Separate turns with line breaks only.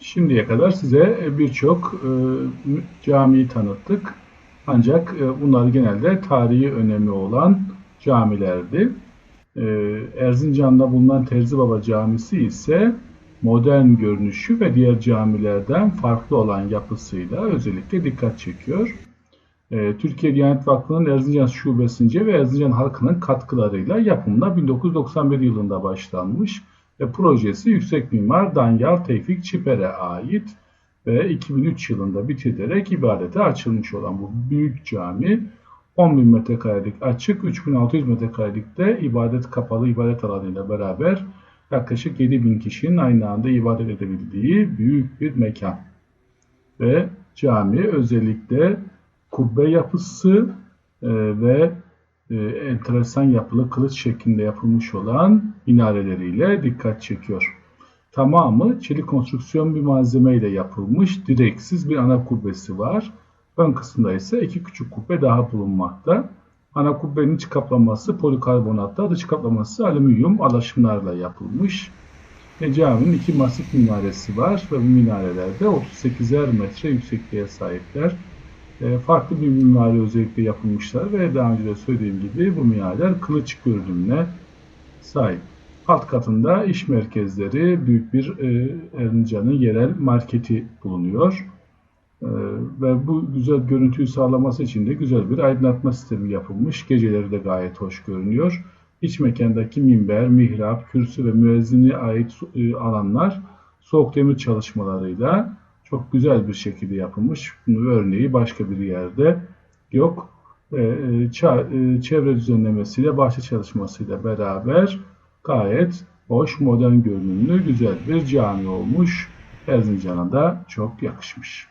Şimdiye kadar size birçok e, camiyi tanıttık. Ancak e, bunlar genelde tarihi önemi olan camilerdi. E, Erzincan'da bulunan Terzi Baba Camisi ise modern görünüşü ve diğer camilerden farklı olan yapısıyla özellikle dikkat çekiyor. E, Türkiye Diyanet Vakfı'nın Erzincan Şubesince ve Erzincan halkının katkılarıyla yapımına 1991 yılında başlanmış ve projesi yüksek mimar Danyal Tevfik Çiper'e ait ve 2003 yılında bitirilerek ibadete açılmış olan bu büyük cami 10.000 metrekarelik açık, 3600 metrekarelikte ibadet kapalı ibadet alanıyla beraber yaklaşık 7000 kişinin aynı anda ibadet edebildiği büyük bir mekan. Ve cami özellikle kubbe yapısı e, ve e, enteresan yapılı kılıç şeklinde yapılmış olan minareleriyle dikkat çekiyor. Tamamı çelik konstrüksiyon bir malzemeyle yapılmış direksiz bir ana kubbesi var. Ön kısımda ise iki küçük kubbe daha bulunmakta. Ana kubbenin iç kaplaması polikarbonatla, dış kaplaması alüminyum alaşımlarla yapılmış. E, caminin iki masif minaresi var ve bu minarelerde 38'er metre yüksekliğe sahipler. E, farklı bir mimari özellikle yapılmışlar ve daha önce de söylediğim gibi bu minareler kılıç görünümüne sahip. Alt katında iş merkezleri, büyük bir e, Erzincan'ın yerel marketi bulunuyor. E, ve bu güzel görüntüyü sağlaması için de güzel bir aydınlatma sistemi yapılmış. Geceleri de gayet hoş görünüyor. İç mekandaki minber, mihrap, kürsü ve müezzine ait e, alanlar soğuk demir çalışmalarıyla çok güzel bir şekilde yapılmış. Bunun örneği başka bir yerde yok. E, e, çevre düzenlemesiyle, bahçe çalışmasıyla beraber gayet hoş, modern görünümlü, güzel bir cami olmuş. Erzincan'a da çok yakışmış.